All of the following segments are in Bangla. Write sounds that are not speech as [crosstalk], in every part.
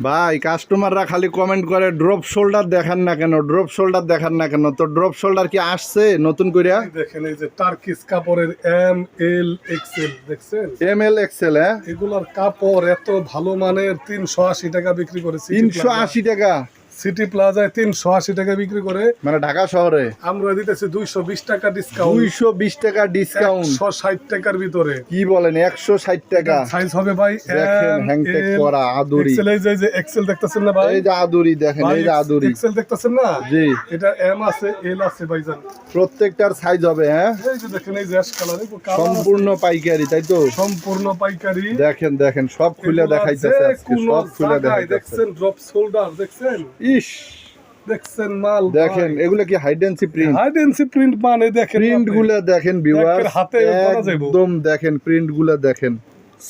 ভাই কাস্টমাররা খালি কমেন্ট করে ড্রপ শোল্ডার দেখান না কেন ড্রপ শোল্ডার দেখান না কেন? তো ড্রপ শোল্ডার কি আসছে নতুন করে দেখেন এই যে টার্কিস কাপড়ের এম এল এক্সেল দেখছেন? এম এল এক্সেল হ্যাঁ? এগুলোর কাপড় এত ভালো মানের তিনশো আশি টাকা বিক্রি করেছে তিনশো আশি টাকা? সিটি প্লাজায় তিনশো আশি টাকা বিক্রি করে। মানে ঢাকা শহরে? আমরা দিতেছি দুইশো বিশ টাকা ডিসকাউন্ট দুইশো বিশ টাকা ডিসকাউন্ট একশো ষাট টাকার ভিতরে। কি বলেন একশো ষাট টাকা? সাইজ হবে ভাই হ্যাংটেক করা আদুরি। এই যে- এক্সেল দেখতেছেন না ভাই? এই যে আদুরি দেখেন এই যে আদুরি। এক্সেল দেখতেছেন না? জি। এটা এম আছে এল আছে ভাইজান প্রত্যেকটার সাইজ হবে হ্যাঁ? এই যে দেখেন এই যে অ্যাশ কালার সম্পূর্ণ পাইকারি তাই তো? সম্পূর্ণ পাইকারি। দেখেন দেখেন সব খুলে দেখাইতেছে আজকে সব খুলে দেখাইতেছে। দেখছেন ড্রপ শোল্ডার দেখছেন? ইস দেখছেন মাল দেখেন এগুলো কি হাইডেন্সি প্রিন্ট হাইডেন্সি প্রিন্ট মানে দেখেন প্রিন্টগুলা দেখেন ভিউয়ার হাতে। একদম দেখেন প্রিন্টগুলা দেখেন।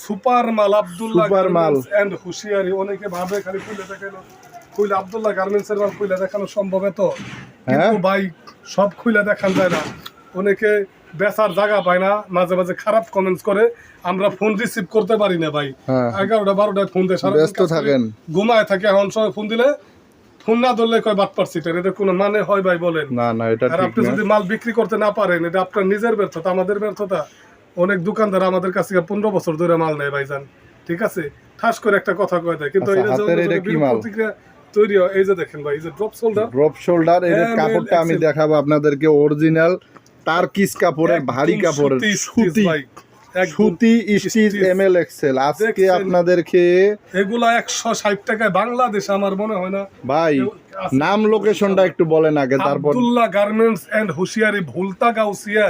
সুপার মাল আব্দুল্লাহ সুপার মাল। এন্ড হুশিয়ারি। অনেকে ভাবে খালি খুলে দেখানো খুলে আব্দুল্লাহ গার্মেন্টস এর মাল খুলে দেখানো সম্ভব তো কিন্তু হ্যাঁ? ভাই সব খুলে দেখান যায় না। অনেকে বেচার জায়গা পায় না মাঝে মাঝে খারাপ কমেন্টস করে। আমরা ফোন রিসিভ করতে পারি না ভাই। হ্যাঁ। এগারোটা বারোটায় ফোন দেয়। ব্যস্ত থাকেন। ঘুমায় থাকে এখন সময় ফোন দিলে ফোন না ধরলে কয় বাট পারছি এটা কোনো মানে হয় ভাই বলেন। না না এটা আর আপনি যদি মাল বিক্রি করতে না পারেন এটা আপনার নিজের ব্যর্থতা আমাদের ব্যর্থতা। অনেক দোকানদার আমাদের কাছ থেকে পনেরো বছর ধরে মাল নেয় ভাইজান ঠিক আছে? ঠাস করে একটা কথা কয়ে দেয় কিন্তু আচ্ছা? প্রতিক্রিয়া তৈরি হয় এই যে দেখেন ভাই এই যে ড্রপ শোল্ডার ড্রপ শোল্ডার এর কাপড়টা আমি দেখাবো আপনাদেরকে অরিজিনাল তার কিস কাপড়ের ভারী কাপড়ের সুতি সুতি স্টিচ এম এল এক্সেল। আজকে আপনাদেরকে এগুলা একশো ষাট টাকায় বাংলাদেশে আমার মনে হয় না। ভাই নাম লোকেশনটা একটু বলেন আগে তারপর আব্দুল্লাহ গার্মেন্টস এন্ড হুশিয়ারি ভুলতা গাউসিয়া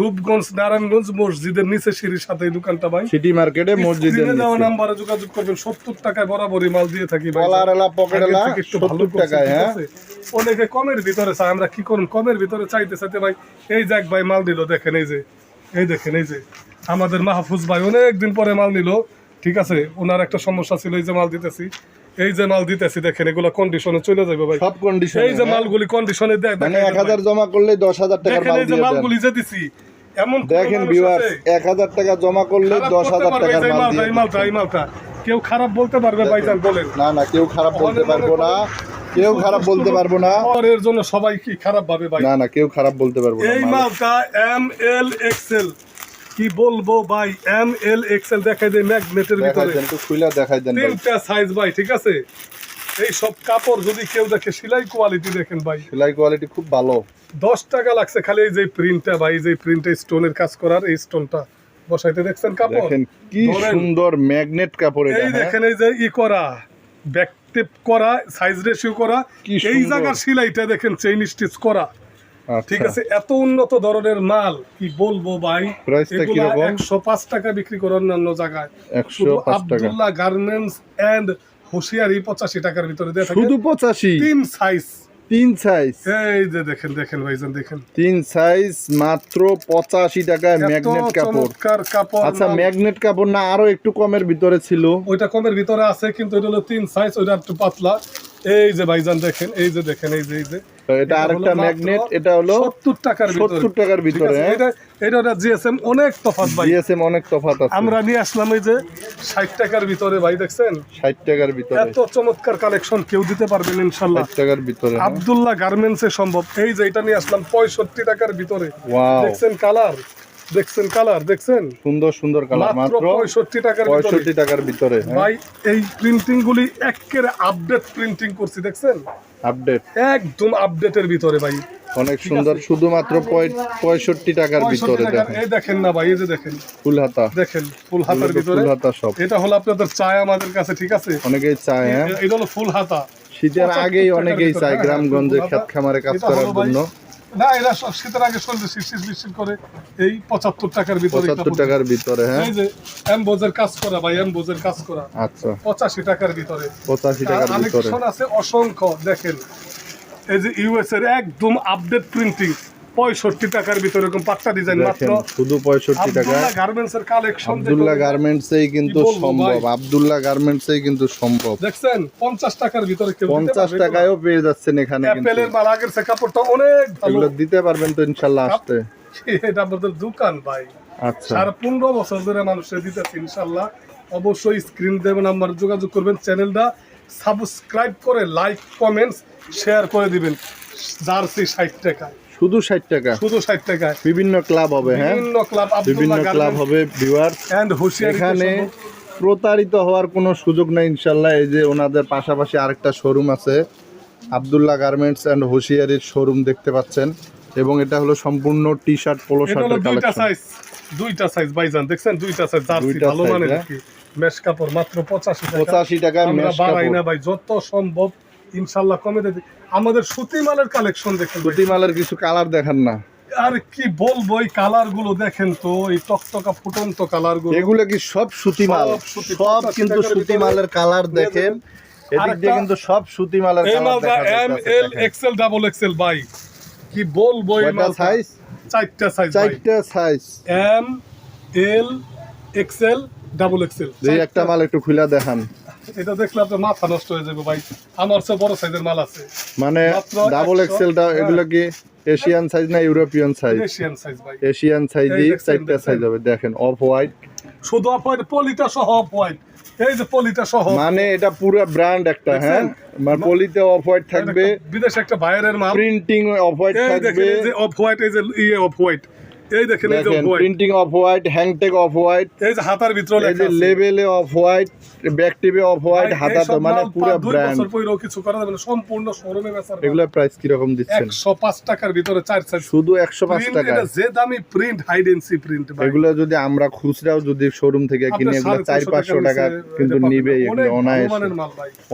রূপগঞ্জ নারায়ণগঞ্জ মসজিদের নিচে সিঁড়ির সাথে এই দোকানটা ভাই। সিটি মার্কেটে মসজিদের নিচে। নাম্বারে যোগাযোগ করবেন সত্তর টাকায় বরাবরই মাল দিয়ে থাকি ভাই। টাকায় হ্যাঁ? অনেকে কমের ভিতরে চায় আমরা কি করুন? কমের ভিতরে চাইতে চাইতে ভাই এই যাক ভাই মাল দিল দেখেন এই যে এই দেখেন এই যে। আমাদের মাহফুজ ভাই অনেক দিন পরে মাল নিল। ঠিক আছে? ওনার একটা সমস্যা ছিল এই যে মাল দিতেছি। এই যে মাল দিতেছি দেখেন এগুলো কন্ডিশনে চলে যাবে ভাই। সব কন্ডিশন এই যে মালগুলি কন্ডিশনে দেখ মানে দেখাই এক দেন হাজার ভাই। জমা করলে দশ হাজার টাকার দেখেন মাল এই যে মালগুলি যে দিছি এমন দেখেন মানুষ ভিউয়ার আছে? এক হাজার টাকা জমা করলে খারাপ দশ করতে হাজার পারবে টাকার এই মাল দিয়ে এই মালটা এই মালটা। কেউ খারাপ বলতে পারবে ভাইজান বলেন। না না কেউ খারাপ বলতে পারব না। কেউ খারাপ বলতে পারব না। এর জন্য সবাই কি খারাপ ভাবে ভাই? না না কেউ খারাপ বলতে পারব না এই মাল। মালটা এম এল এক্সেল কি বলব ভাই? এম এল এক্সেল দেখাই দেয় ম্যাগনেটের ভিতরে। দেখাই দেন তিনটা সাইজ ভাই ঠিক আছে? এই সব কাপড় যদি কেউ দেখে সেলাই কোয়ালিটি দেখেন ভাই। সেলাই কোয়ালিটি খুব ভালো। দশ টাকা লাগছে খালি এই যে প্রিন্টটা ভাই যে প্রিন্টে স্টোনের কাজ করার এই স্টোনটা বসাইতে দেখছেন কাপড়? দেখেন কি সুন্দর ম্যাগনেট কাপড় এটা এই হ্যাঁ? দেখেন এই যে ই করা ব্যাক টেপ করা সাইজ রেশিও করা। এই জায়গার সেলাইটা দেখেন চেইন স্টিচ করা। ঠিক আছে এত উন্নত ধরনের মাল কি বলব ভাই? একশো পাঁচ টাকা বিক্রি করে অন্যান্য জায়গায়। আব্দুল্লাহ গার্মেন্টস এন্ড হুশিয়ারি পঁচাশি টাকার ভিতরে দেয়া থাকে। শুধু পঁচাশি? তিন সাইজ তিন সাইজ এই যে দেখেন দেখেন ভাইজান দেখেন। তিন সাইজ মাত্র পঁচাশি টাকায় ম্যাগনেট কাপড়। কাপড় আচ্ছা ম্যাগনেট কাপড় না আরও একটু কমের ভিতরে ছিল। ওইটা কমের ভিতরে আছে কিন্তু এটা হলো তিন সাইজ ওইটা একটু পাতলা। এই যে ভাইজান দেখেন এই যে দেখেন এই যে এই যে। তো এটা আরেকটা ম্যাগনেট এটা হলো সত্তর টাকার ভিতরে। সত্তর টাকার ভিতরে এটা এটা ওটা জিএসএম অনেক তফাৎ ভাই। জিএসএম অনেক তফাৎ আছে। আমরা নিয়ে আসলাম এই যে ষাট টাকার ভিতরে ভাই দেখছেন? ষাট টাকার ভিতরে। এত চমৎকার কালেকশন কেউ দিতে পারবেন ইনশাল্লাহ। ষাট টাকার ভিতরে হ্যাঁ? আব্দুল্লাহ গার্মেন্টস সম্ভব। এই যে এটা নিয়ে আসলাম পঁয়ষট্টি টাকার ভিতরে। ওয়াও দেখছেন কালার দেখছেন কালার দেখছেন? সুন্দর সুন্দর কালার মাত্র মাত্র পঁয়ষট্টি টাকার ভিতরে। পঁয়ষট্টি টাকার ভিতরে হ্যাঁ? ভাই এই প্রিন্টিং গুলি একেবারে আপডেট প্রিন্টিং করছি দেখছেন? আপডেট একদম আপডেটের ভিতরে ভাই। অনেক সুন্দর শুধুমাত্র পঁয়ষট্টি টাকার ভিতরে দেখেন। এই দেখেন না ভাই এই যে দেখেন। ফুল হাতা। দেখেন ফুল হাতার ভিতরে। ফুল হাতা সব। এটা হলো আপনাদের চায় আমাদের কাছে ঠিক আছে? অনেকেই চায় হ্যাঁ। এটা হলো ফুল হাতা। শীতের আগেই অনেকেই চায় হ্যাঁ, গ্রামগঞ্জে খ্যাত খামারে কাজ করার জন্য। না এরা সব শীতের আগে চলবে শিশির শিশির করে এই পঁচাত্তর টাকার ভিতরে পঁচাত্তর টাকার ভিতরে হ্যাঁ? এই যে এমবোজের কাজ করা ভাই এমবোজের কাজ করা। আচ্ছা। পঁচাশি টাকার ভিতরে। পঁচাশি টাকার ভিতরে। আছে অসংখ্য দেখেন। এই যে ইউএস এর একদম আপডেট প্রিন্টিং পঁয়ষট্টি টাকার ভিতরে এরকম পাট্টা ডিজাইন মাত্র। শুধু পঁয়ষট্টি টাকা। আব্দুল্লাহ গার্মেন্টস এর কালেকশন আবদুল্লাহ গার্মেন্টসেই কিন্তু সম্ভব ভাই? আবদুল্লাহ গার্মেন্টসেই কিন্তু সম্ভব। দেখছেন পঞ্চাশ টাকার ভিতরে পঞ্চাশ টাকায়ও পেয়ে যাচ্ছেন এখানে অ্যাপেলের মাল আগের কাপড়টা অনেক ভালো। দিতে পারবেন তো ইনশাল্লাহ আসতে। [laughs] এটা আমাদের দোকান ভাই। আচ্ছা। সাড়ে পনেরো বছর ধরে মানুষের দিতেছে ইনশাল্লাহ। অবশ্যই স্ক্রিন দেবেন আমার যোগাযোগ করবেন। চ্যানেলটা সাবস্ক্রাইব করে লাইক কমেন্টস শেয়ার করে দিবেন। জার্সি ষাট টাকায় শুধু ষাট টাকা। শুধু ষাট টাকায় বিভিন্ন ক্লাব হবে হ্যাঁ? বিভিন্ন ক্লাব বিভিন্ন ক্লাব হবে ভিউয়ার এন্ড এখানে প্রতারিত হওয়ার কোনো সুযোগ নাই ইনশাল্লাহ। এই যে ওনাদের পাশাপাশি আরেকটা শোরুম আছে আবদুল্লাহ গার্মেন্টস অ্যান্ড হুশিয়ারির শোরুম দেখতে পাচ্ছেন। এবং এটা হলো সম্পূর্ণ টি শার্ট পোলো শার্টের দুইটা কালেকশন সাইজ দুইটা সাইজ ভাইজান দেখছেন? দুইটা সাইজ জার্সি ভালো মানের হ্যাঁ। কি। মেশ কাপড় মাত্র পঁচাশি টাকা। পঁচাশি টাকা আমরা মেশ বাড়াই না কাপড় ভাই যত সম্ভব ইনশাল্লাহ কমে দিই। আমাদের সুতি মালের কালেকশন দেখেন। সুতি মালের কিছু কালার দেখান না। আর কি বলব এই কালারগুলো দেখেন তো এই টকটকা ফুটন্ত কালারগুলো। এগুলো কি সব সুতি মাল? সব কিন্তু সুতি মালের কালার দেখেন। এদিক দিয়ে কিন্তু সব সুতি মালের কালার দেখা এম যাচ্ছে, এল দেখেন। এক্সেল ডাবল এক্সেল বাই কি বলব এই মালটা? সাইজ চারটা সাইজ চারটা size M L XL double XL যে একটা মাল একটু খুলে দেখান। এটা দেখলে আপনার মাথা নষ্ট হয়ে যাবে ভাই। আমার চেয়ে বড় সাইজের মাল আছে। মানে ডাবল 100 এক্সেলটা হ্যাঁ। এগুলো কি এশিয়ান সাইজ না ইউরোপিয়ান সাইজ এশিয়ান সাইজ ভাই। এশিয়ান সাইজই চারটা সাইজ হবে দেখেন অফ হোয়াইট শুধু অফ হোয়াইট পলিটা সহ অফ হোয়াইট এই যে পলিটা সহ মানে এটা পুরো ব্র্যান্ড একটা হ্যাঁ? মানে পলিতে অফ হোয়াইট থাকবে। বিদেশে একটা বাইরের মাল। প্রিন্টিং অফ হোয়াইট থাকবে। এই যে অফ হোয়াইট এই যে ইয়ে অফ হোয়াইট এই দেখেন এই যে দেখেন off white printing off white hang tag off white এই যে হাতার ভিতরে লেখা আছে। লেভেলে অফ হোয়াইট ব্যাকটিভে অফ হোয়াইট হাতাতে এইসব মানে পুরো ব্র্যান্ড বছর পরেও কিছু করা যাবে না সম্পূর্ণ শোরুমে বেচার এগুলো প্রাইস কীরকম দিচ্ছেন? একশো পাঁচ টাকার ভিতরে চার সাইজ শুধু একশো পাঁচ প্রিন্ট টাকা। এটা যে দামি প্রিন্ট এগুলো যদি আমরা খুচরাও যদি শোরুম থেকে কিনি এগুলো চার পাঁচশো টাকা কিন্তু নিবে এগুলো অনায়াসে।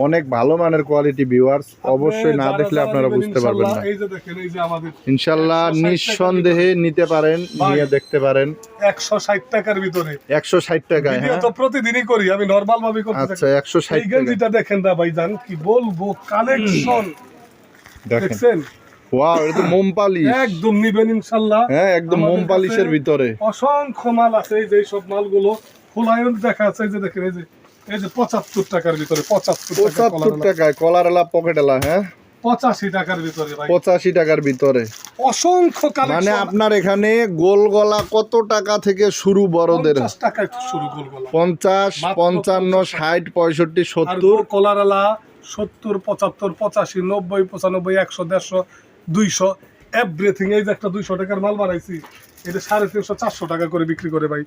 অনেক ভালো মানের কোয়ালিটি ভিউয়ার্স অবশ্যই না দেখলে আপনারা বুঝতে পারবেন না। ইনশাল্লাহ, এই যে দেখেন এই যে আমাদের ইনশাল্লাহ 160 টাকা নিঃসন্দেহে নিতে পারেন। নিয়ে দেখতে পারেন। একশো ষাট টাকার ভিতরে। একশো ষাট টাকায় ভিডিও হ্যাঁ? তো প্রতিদিনই করি আমি নর্মাল ভাবে করতে আচ্ছা থাকি। একশো ষাট এই গেঞ্জিটা দেখেন দা ভাই জান কি বলব কালেকশন দেখেন। ওয়াও এটা তো মোম পালিশ। একদম নিবেন ইনশাল্লাহ। হ্যাঁ একদম মোম পালিশের ভিতরে। অসংখ্য মাল আছে এই যে সব মালগুলো। ফুল আয়ন দেখা আছে এই যে দেখেন এই যে এই যে পঁচাত্তর টাকার ভিতরে পঁচাত্তর টাকা কলারলা পকেটেলা হ্যাঁ? পঁচাশি টাকার ভিতরে ভাই। পঁচাশি টাকার ভিতরে। অসংখ্য মানে আপনার এখানে গোল গলা কত টাকা থেকে শুরু বড়দের? পঞ্চাশ শুরু করব পঞ্চাশ পঞ্চান্ন ষাট পঁয়ষট্টি সত্তর? কলারালা সত্তর পঁচাত্তর পঁচাশি নব্বই পঁচানব্বই একশো দেড়শো দুইশো এভরিথিং এই যে একটা দুইশো টাকার মাল বানাইছি এটা সাড়ে তিনশো চারশো টাকা করে বিক্রি করে ভাই।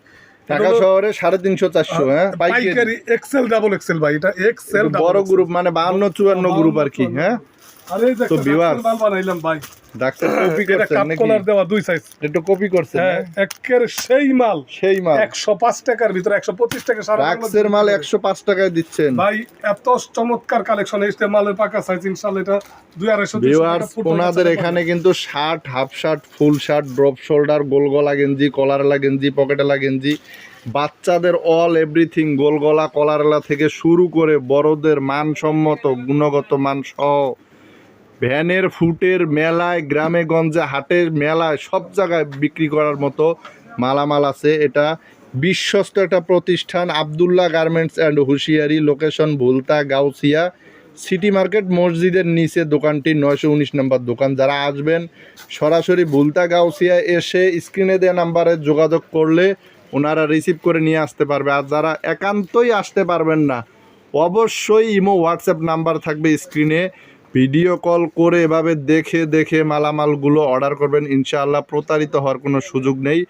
ঢাকা শহরে সাড়ে তিনশো চারশো হ্যাঁ? পাইকারি। এক্সেল ডাবল এক্সেল ভাই এটা এক্সেল বড় গ্রুপ মানে বাহান্ন চুয়ান্ন গ্রুপ আর কি হ্যাঁ? তো একটা viewers, ডাক্তার মাল বানাইলাম ভাই। ডাক্তার কপি করছেন নাকি? কলার দেওয়া দুই সাইজ একটু কপি করছেন হ্যাঁ? একের সেই মাল। সেই মাল। একশো পাঁচ টাকার ভিতরে একশো পঁচিশ টাকা সারা রাক্সের মাল একশো পাঁচ টাকায় দিচ্ছেন। ভাই এত চমৎকার কালেকশন এসছে মালের পাকা সাইজ ইনশাল্লাহ এটা দুই আড়াইশো তিনশো টাকা ভিউয়ার্স ফুট ওনাদের এখানে কিন্তু shirt half shirt full shirt drop shoulder গোল গলা গেঞ্জি কলারলা গেঞ্জি পকেটেলা গেঞ্জি। বাচ্চাদের অল এভরিথিং গোল গলা কলারলা থেকে শুরু করে বড়দের মানসম্মত গুণগত মান সহ ভ্যানের ফুটের মেলায়, গ্রামে, গঞ্জে, হাটের মেলায় সব জায়গায় বিক্রি করার মতো মালামাল আছে। এটা বিশ্বস্ত একটা প্রতিষ্ঠান, Abdullah garments and Hushiyari, location Bhulta, Gausia, city market, মসজিদের নিচে দোকানটি, নয়শো উনিশ নম্বর দোকান। যারা আসবেন, সরাসরি ভুলতা, গাউসিয়া এসে স্ক্রিনে দেওয়া নাম্বারে যোগাযোগ করলে ওনারা রিসিভ করে নিয়ে আসতে পারবে। আর যারা একান্তই আসতে পারবেন না, অবশ্যই ইমো, হোয়াটসঅ্যাপ নাম্বার থাকবে স্ক্রিনে। ভিডিও কল করে এভাবে দেখে দেখে মালামালগুলো অর্ডার করবেন, ইনশাআল্লাহ প্রতারিত হওয়ার কোনো সুযোগ নেই।